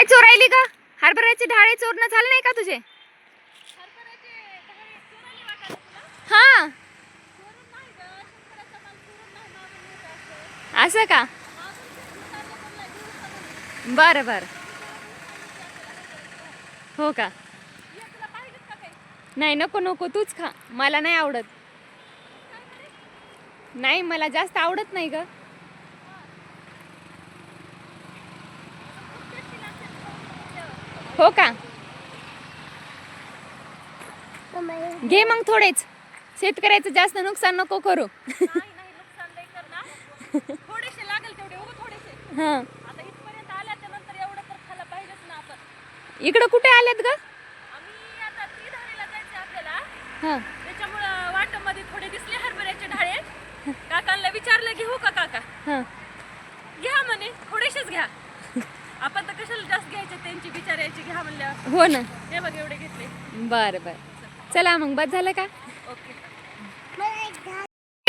काय चोरायली का हरभऱ्याचे ढाळे चोरणं झालं नाही का तुझे? हा. असं का? बरं बरं. हो का? नाही नको नको. तूच खा. मला नाही आवडत. नाही मला जास्त आवडत नाही ग. हो का? घे मग थोडेच. शेतकऱ्याचं जास्त नुकसान नको करू. थोडेसे लागेल तेवढे उगं थोडेसे. हां. आता इथपर्यंत आल्याच्यानंतर एवढं तर खायला पाहिजेच ना आपण. इकडं कुठे आलेत ग? आम्ही आता ती धारीला जायचं आपल्याला. हां. त्याच्यामुळं वाटामध्ये थोडे दिसले हरभऱ्याचे ढाळे. काकांना विचारलं घेऊ का काका हां घ्या म्हणे थोडेसेच घ्या आपण तर कशाला जास्त घ्यायचे त्यांची बिचारायची घ्या म्हणल्यावर हो ना. हे बघ एवढे घेतले. बरं बरं. चला मग बस झालं का? ओके.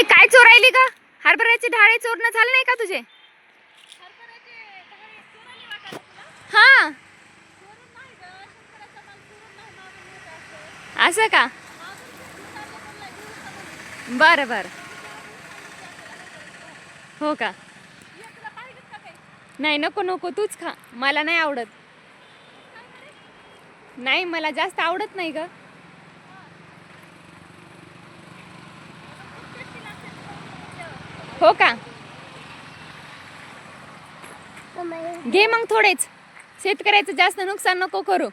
काय चोरायली का हरभऱ्याचे ढाळे चोरणं झालं नाही का तुझे? हा. असं. का? बरं बरं. हो का? नाही नको नको. तूच खा. मला नाही आवडत. नाही मला जास्त आवडत नाही ग. हो का? घे मग थोडेच. शेतकऱ्याचं जास्त नुकसान नको करू.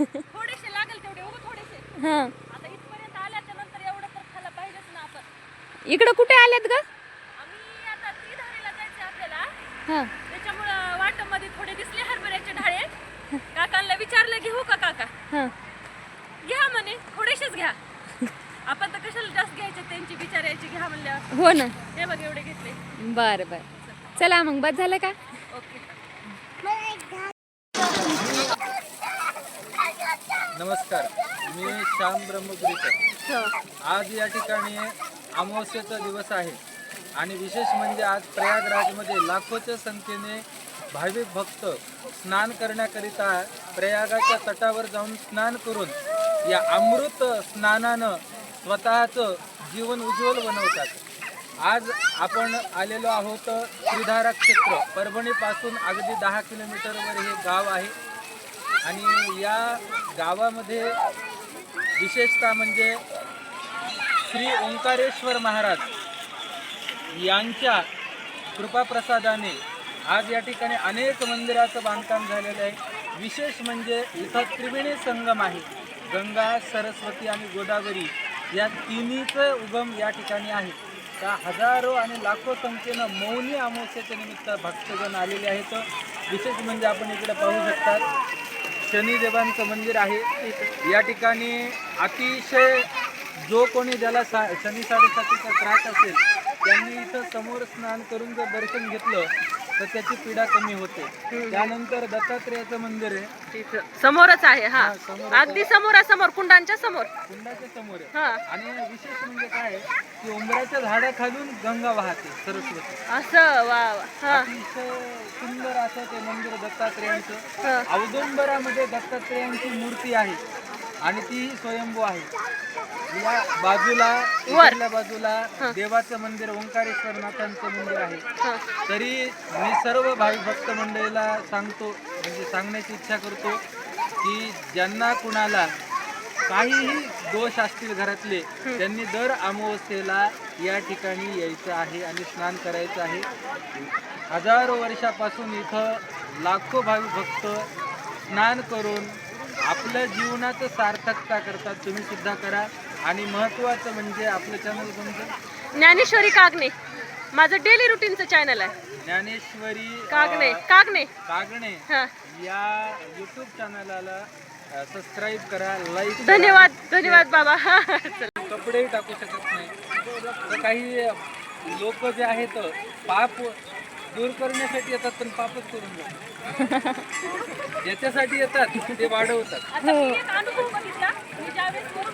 थोडेसे लागेल तेवढे थोडेसे. हां. आता इथपर्यंत आल्याच्यानंतर एवढं तर खायला पाहिजेच ना आपण. इकडं कुठे आलेत ग? आम्ही आता ती धारीला जायचं आपल्याला. हां त्याच्यामुळं वाटामध्ये थोडे दिसले हरभऱ्याचे ढाळे काकांना विचारलं घेऊ का काका? हां. घ्या म्हणे थोडेसेच घ्या. आपण तर कशाला जास्त घ्यायचे त्यांची विचारायची घ्या म्हणल्यावर. हो ना. हे बघ एवढे घेतले. बरं बरं. चला मग बस झालं का? ओके. नमस्कार मी श्याम ब्रह्मपुरीकर हो. आज या ठिकाणी अमावस्येचा दिवस आहे आणि विशेष म्हणजे आज प्रयागराजमध्ये लाखोच्या संख्येने भाविक भक्त स्नान करण्याकरिता प्रयागाच्या तटावर जाऊन स्नान करून या अमृत स्नानानं स्वतःचं जीवन उज्ज्वल बनवतात. आज आपण आलेलो आहोत श्रीधारा क्षेत्र. परभणीपासून अगदी दहा किलोमीटरवर हे गाव आहे. आणि या गावामध्ये विशेषतः म्हणजे श्री ओंकारेश्वर महाराज यांच्या कृपाप्रसादाने आज या ठिकाणी अनेक मंदिराचं बांधकाम झालेलं आहे. विशेष म्हणजे इथं त्रिवेणी संगम आहे. गंगा सरस्वती आणि गोदावरी या तिन्हीचं उगम या ठिकाणी आहे. त्या हजारो आणि लाखो संख्येनं मौनी अमावस्येच्या निमित्त भक्तजन आलेले आहेत. विशेष म्हणजे आपण इकडे पाहू शकतात शनिदेवांचं मंदिर आहे. या ठिकाणी अतिशय जो कोणी ज्याला सा शनी साडेसातीचा त्रास असेल त्यांनी इथं समोर स्नान करून जर दर्शन घेतलं तर त्याची पीडा कमी होते. त्यानंतर दत्तात्रेयाचं मंदिर आहे. समोरच आहे हा. हा, समोरच अगदी समोरासमोर कुंडांच्या समोर. कुंडाच्या समोर आहे. हा. आणि विशेष म्हणजे काय आहे की उंबराच्या झाडाखालून गंगा वाहते सरस्वती. असं वा वा. हा. अतिशय सुंदर असं ते मंदिर दत्तात्रेयांचं. हा. औदुंबरामध्ये दत्तात्रेयांची मूर्ती आहे आणि ती स्वयंभू आहे. या बाजूला इकडल्या बाजूला देवाचं मंदिर ओंकारेश्वर नाथांचं मंदिर आहे. हा. तरी मी सर्व भाविक भक्त मंडळीला सांगतो म्हणजे सांगण्याची इच्छा करतो की ज्यांना कुणाला काहीही दोष असतील घरातले त्यांनी दर अमावस्येला या ठिकाणी यायचं आहे आणि स्नान करायचं आहे. हजारो वर्षापासून इथं लाखो भाविक भक्त स्नान करून आपल्या जीवनाचं सार्थकता करतात. तुम्ही सुद्धा करा. आणि महत्त्वाचं म्हणजे आपलं चॅनल कोणतं? ज्ञानेश्वरी कागणे. माझं डेली रुटीनचं चॅनल आहे. ज्ञानेश्वरी कागणे अं, कागणे कागणे. हा. या यूट्यूब चॅनलला सबस्क्राईब करा लाईक धन्यवाद धन्यवाद बाबा. हा. कपडेही टाकू शकत नाही. तर काही लोक जे आहेत पाप दूर करण्यासाठी येतात पण पापच करून जातात. याच्यासाठी येतात ते वाढवतात. आता मी एक अनुभव बघितला. मी ज्यावेळेस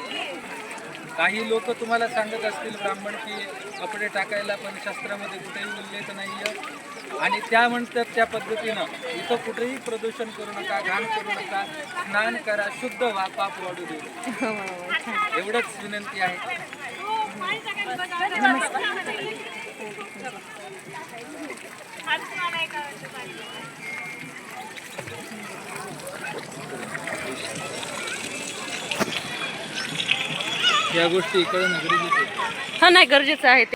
काही लोक तुम्हाला सांगत असतील ब्राह्मण की कपडे टाकायला पण शास्त्रामध्ये कुठेही उल्लेख नाहीये. आणि त्या म्हणतात त्या पद्धतीनं इथं कुठेही प्रदूषण करू नका घाण करू नका स्नान करा शुद्ध व्हा पाप वाढू देऊ एवढंच विनंती आहे. या गोष्टी कळणं गरजेचं हा नाही गरजेचं आहे ते.